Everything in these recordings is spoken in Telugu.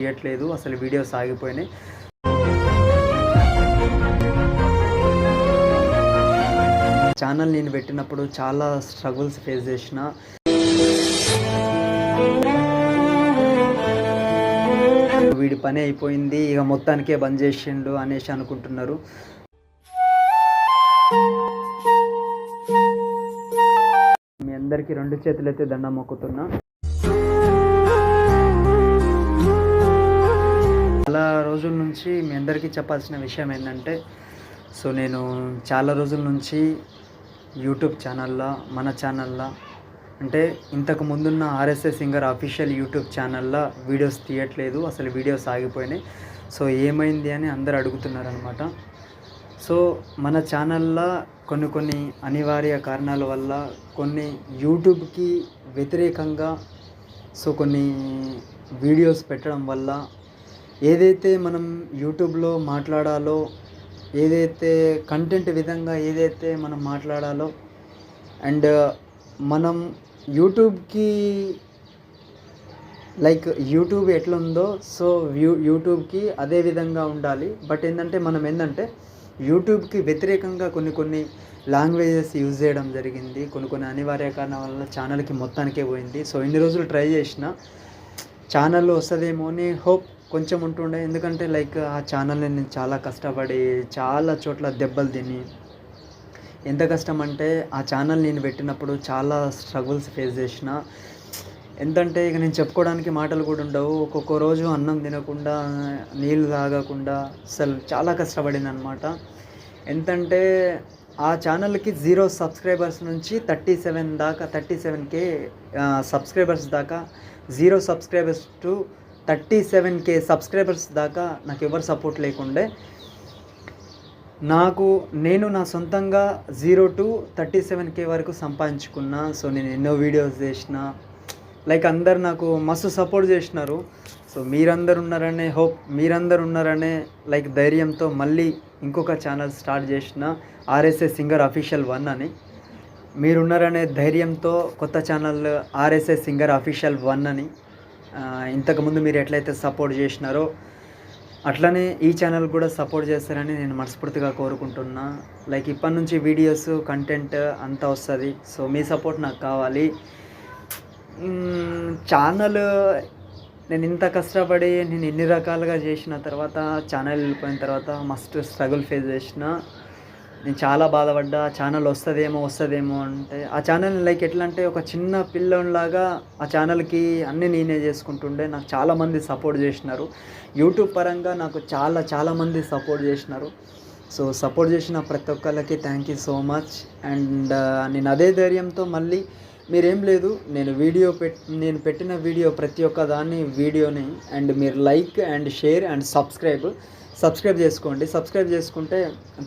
తీయట్లేదు అసలు వీడియోస్ ఆగిపోయినాయి. ఛానల్ నేను పెట్టినప్పుడు చాలా స్ట్రగుల్స్ ఫేస్ చేసిన. వీడి పని అయిపోయింది ఇక మొత్తానికే బంద్ చేసిండు అనేసి అనుకుంటున్నారు. మీ అందరికీ రెండు చేతులైతే దండం మొక్కుతున్నా. చాలా రోజుల నుంచి మీ అందరికీ చెప్పాల్సిన విషయం ఏంటంటే సో నేను చాలా రోజుల నుంచి యూట్యూబ్ ఛానల్లో మన ఛానల్లో అంటే ఇంతకు ముందున్న ఆర్ఎస్ఎస్ సింగర్ అఫీషియల్ యూట్యూబ్ ఛానల్లో వీడియోస్ తీయట్లేదు అసలు వీడియోస్ ఆగిపోయినాయి. సో ఏమైంది అని అందరు అడుగుతున్నారనమాట సో మన ఛానల్లో కొన్ని కొన్ని అనివార్య కారణాల వల్ల కొన్ని యూట్యూబ్కి వ్యతిరేకంగా సో కొన్ని వీడియోస్ పెట్టడం వల్ల ఏదైతే మనం యూట్యూబ్లో మాట్లాడాలో ఏదైతే కంటెంట్ విధంగా ఏదైతే మనం మాట్లాడాలో అండ్ మనం యూట్యూబ్కి లైక్ యూట్యూబ్ ఎట్లుందో సో యూ యూట్యూబ్కి అదే విధంగా ఉండాలి. బట్ ఏంటంటే మనం ఏంటంటే యూట్యూబ్కి వ్యతిరేకంగా కొన్ని కొన్ని లాంగ్వేజెస్ యూజ్ చేయడం జరిగింది. కొన్ని కొన్ని అనివార్య కారణాల వల్ల ఛానల్కి మొత్తానికే పోయింది. సో ఇన్ని రోజులు ట్రై చేసిన ఛానల్ వస్తుందేమో అని హోప్ కొంచెం ఉంటుండే. ఎందుకంటే లైక్ ఆ ఛానల్ని నేను చాలా కష్టపడి చాలా చోట్ల దెబ్బలు తిని ఎంత కష్టం అంటే ఆ ఛానల్ నేను పెట్టినప్పుడు చాలా స్ట్రగుల్స్ ఫేస్ చేసిన. ఎంతంటే ఇక నేను చెప్పుకోవడానికి మాటలు కూడా ఉండవు. ఒక్కొక్క రోజు అన్నం తినకుండా నీళ్ళు తాగకుండా అసలు చాలా కష్టపడింది అనమాట ఎంతంటే ఆ ఛానల్కి జీరో సబ్స్క్రైబర్స్ నుంచి థర్టీ సెవెన్ దాకా థర్టీ సెవెన్ కే సబ్స్క్రైబర్స్ దాకా zero subscribers to thirty seven K subscribers దాకా నాకు ఎవరు సపోర్ట్ లేకుండే. నాకు నేను నా సొంతంగా zero to thirty seven K వరకు సంపాదించుకున్నా. సో నేను ఎన్నో వీడియోస్ చేసిన. లైక్ అందరు నాకు మస్తు సపోర్ట్ చేసినారు. సో మీరందరు ఉన్నారనే హోప్ మీరందరు ఉన్నారనే లైక్ ధైర్యంతో మళ్ళీ ఇంకొక ఛానల్ స్టార్ట్ చేసిన. ఆర్ఎస్ఎస్ సింగర్ అఫీషియల్ వన్ అని. మీరున్నారనే ధైర్యంతో కొత్త channel RSS singer official one అని. ఇంతకుముందు మీరు ఎట్లయితే సపోర్ట్ చేసినారో అట్లనే ఈ ఛానల్ కూడా సపోర్ట్ చేస్తారని నేను మనస్ఫూర్తిగా కోరుకుంటున్నా. లైక్ ఇప్పటి నుంచి వీడియోస్ కంటెంట్ అంతా వస్తుంది. సో మీ సపోర్ట్ నాకు కావాలి. ఛానల్ నేను ఇంత కష్టపడి నేను ఎన్ని రకాలుగా చేసిన తర్వాత ఛానల్ వెళ్ళిపోయిన తర్వాత మస్ట్ స్ట్రగుల్ ఫేస్ చేసిన నేను చాలా బాధపడ్డా ఛానల్ వస్తుందేమో వస్తుందేమో అంటే ఆ ఛానల్ లైక్ ఎట్లా అంటే ఒక చిన్న పిల్లలాగా ఆ ఛానల్కి అన్నీ నేనే చేసుకుంటుండే. నాకు చాలామంది సపోర్ట్ చేసినారు. యూట్యూబ్ పరంగా నాకు చాలా చాలామంది సపోర్ట్ చేసినారు. సో సపోర్ట్ చేసిన ప్రతి ఒక్కళ్ళకి thank you so much and నేను అదే ధైర్యంతో మళ్ళీ మీరేం లేదు నేను వీడియో పెట్ నేను పెట్టిన వీడియో ప్రతి ఒక్క దాన్ని వీడియోని అండ్ మీరు like and share and subscribe subscribe చేసుకోండి. సబ్స్క్రైబ్ చేసుకుంటే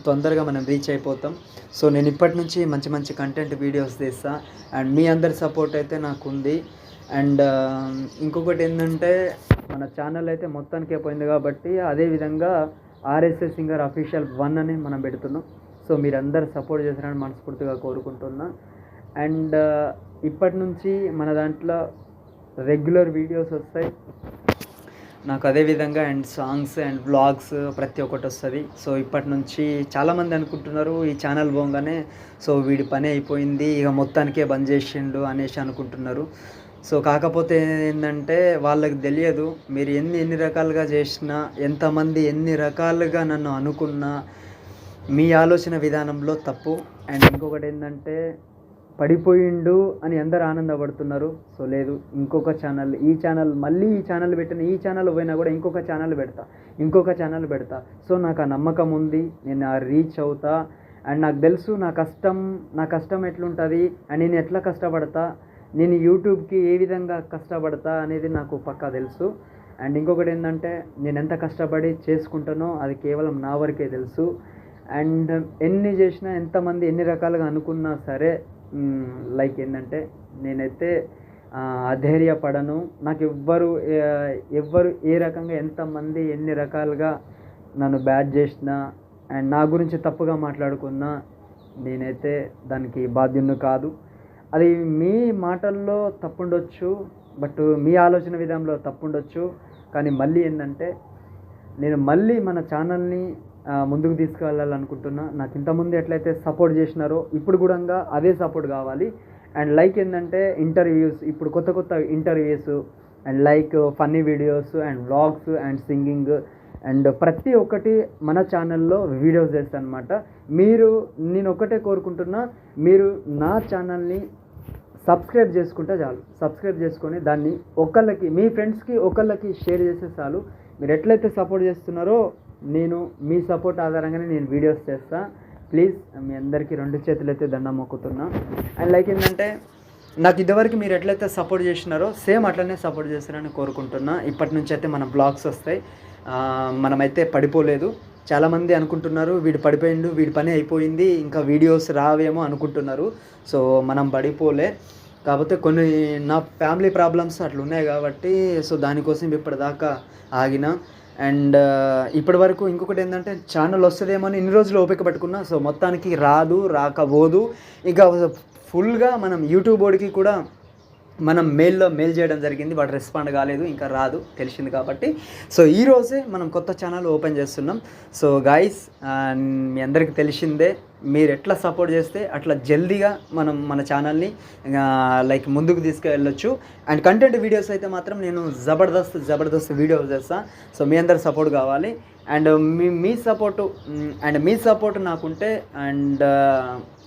తొందరగా మనం రీచ్ అయిపోతాం. సో నేను ఇప్పటి నుంచి మంచి మంచి కంటెంట్ వీడియోస్ తీస్తా. అండ్ మీ అందరి సపోర్ట్ అయితే నాకు ఉంది అండ్ um, ఇంకొకటి ఏంటంటే మన ఛానల్ అయితే మొత్తానికే పోయింది కాబట్టి అదే విధంగా ఆర్ఎస్ఎస్ సింగర్ అఫీషియల్ వన్ అని మనం పెడుతున్నాం. సో మీరందరూ సపోర్ట్ చేశారని మనస్ఫూర్తిగా కోరుకుంటున్నా. అండ్ uh, ఇప్పటి నుంచి మన దాంట్లో రెగ్యులర్ వీడియోస్ వస్తాయి. నాకు అదే విధంగా అండ్ సాంగ్స్ అండ్ వ్లాగ్స్ ప్రతి ఒక్కటి వస్తుంది. సో ఇప్పటి నుంచి చాలామంది అనుకుంటున్నారు ఈ ఛానల్ పోగానే సో వీడి పని అయిపోయింది ఇక మొత్తానికే బంద్ చేసిండు అనేసి అనుకుంటున్నారు. సో కాకపోతే ఏంటంటే వాళ్ళకి తెలియదు మీరు ఎన్ని ఎన్ని రకాలుగా చేసినా ఎంతమంది ఎన్ని రకాలుగా నన్ను అనుకున్నా మీ ఆలోచన విధానంలో తప్పు. అండ్ ఇంకొకటి ఏంటంటే పడిపోయిండు అని అందరు ఆనందపడుతున్నారు? సో లేదు ఇంకొక ఛానల్ ఈ ఛానల్ మళ్ళీ ఈ ఛానల్ పెట్టిన ఈ ఛానల్ పోయినా కూడా ఇంకొక ఛానల్ పెడతా ఇంకొక ఛానల్ పెడతా. సో నాకు ఆ నమ్మకం ఉంది నేను ఆ రీచ్ అవుతా. అండ్ నాకు తెలుసు నా కష్టం నా కష్టం ఎట్లుంటుంది అండ్ నేను ఎట్లా కష్టపడతా నేను యూట్యూబ్కి ఏ విధంగా కష్టపడతా అనేది నాకు పక్కా తెలుసు. అండ్ ఇంకొకటి ఏంటంటే నేను ఎంత కష్టపడి చేసుకుంటానో అది కేవలం నా వరకే తెలుసు. అండ్ ఎన్ని చేసినా ఎంతమంది ఎన్ని రకాలుగా అనుకున్నా సరే లైక్ ఏంటంటే నేనైతే అధైర్యపడను. నాకు ఎవ్వరు ఎవ్వరు ఏ రకంగా ఎంతమంది ఎన్ని రకాలుగా నన్ను బ్యాడ్ చేసినా అండ్ నా గురించి తప్పుగా మాట్లాడుకున్నా నేనైతే దానికి బాధ్యుని కాదు. అది మీ మాటల్లో తప్పుండొచ్చు బట్ మీ ఆలోచన విధానంలో తప్పుండొచ్చు. కానీ మళ్ళీ ఏంటంటే నేను మళ్ళీ మన ఛానల్ని ముందుకు తీసుకెళ్ళాలనుకుంటున్నా నాకు ఇంతకుముందు ఎట్లయితే సపోర్ట్ చేసినారో ఇప్పుడు కూడా అదే సపోర్ట్ కావాలి. అండ్ లైక్ ఏంటంటే ఇంటర్వ్యూస్ ఇప్పుడు కొత్త కొత్త interviews and like funny videos and vlogs and singing and ప్రతి ఒక్కటి మన ఛానల్లో వీడియోస్ చేస్తాను అనమాట మీరు నేను ఒకటే కోరుకుంటున్నా మీరు నా ఛానల్ని సబ్స్క్రైబ్ చేసుకుంటే చాలు. సబ్స్క్రైబ్ చేసుకొని దాన్ని ఒకళ్ళకి మీ ఫ్రెండ్స్కి ఒకళ్ళకి షేర్ చేస్తే చాలు. మీరు ఎట్లయితే సపోర్ట్ చేస్తున్నారో నేను మీ సపోర్ట్ ఆధారంగానే నేను వీడియోస్ చేస్తా. ప్లీజ్ మీ అందరికీ రెండు చేతులైతే దండం మొక్కుతున్నా. అండ్ లైక్ ఏంటంటే నాకు ఇదివరకు మీరు ఎట్లయితే సపోర్ట్ చేసినారో సేమ్ అట్లనే సపోర్ట్ చేస్తారని కోరుకుంటున్నా. ఇప్పటి నుంచి అయితే మన బ్లాగ్స్ వస్తాయి. మనమైతే పడిపోలేదు. చాలామంది అనుకుంటున్నారు వీడు పడిపోయిండు వీడి పని అయిపోయింది ఇంకా వీడియోస్ రావేమో అనుకుంటున్నారు. సో మనం పడిపోలే. కాకపోతే కొన్ని నా ఫ్యామిలీ ప్రాబ్లమ్స్ అట్లా ఉన్నాయి కాబట్టి సో దానికోసం ఇప్పటిదాకా ఆగిన. అండ్ ఇప్పటి వరకు ఇంకొకటి ఏంటంటే ఛానల్ వస్తుందేమో అని ఇన్ని రోజులు ఓపిక పట్టుకున్నా సో మొత్తానికి రాదు రాకపోదు. ఇంకా ఫుల్గా మనం యూట్యూబ్ బోర్డ్కి కూడా మనం మెయిల్లో మెయిల్ చేయడం జరిగింది. వాడు రెస్పాండ్ కాలేదు ఇంకా రాదు తెలిసింది కాబట్టి. సో ఈ రోజే మనం కొత్త ఛానల్ ఓపెన్ చేస్తున్నాం. సో గాయస్ మీ అందరికీ తెలిసిందే మీరు ఎట్లా సపోర్ట్ చేస్తే అట్లా జల్దీగా మనం మన ఛానల్ని లైక్ ముందుకు తీసుకెళ్ళొచ్చు. అండ్ కంటెంట్ వీడియోస్ అయితే మాత్రం నేను జబర్దస్త్ జబర్దస్త్ వీడియోస్ చేస్తాను సో మీ అందరు సపోర్ట్ కావాలి. అండ్ మీ మీ సపోర్టు అండ్ మీ సపోర్ట్ నాకుంటే అండ్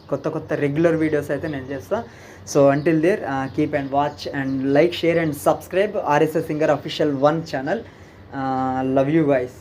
కొత్త కొత్త రెగ్యులర్ వీడియోస్ అయితే నేను చేస్తాను so until there keep and watch and like share and subscribe RSS singer official one channel love you guys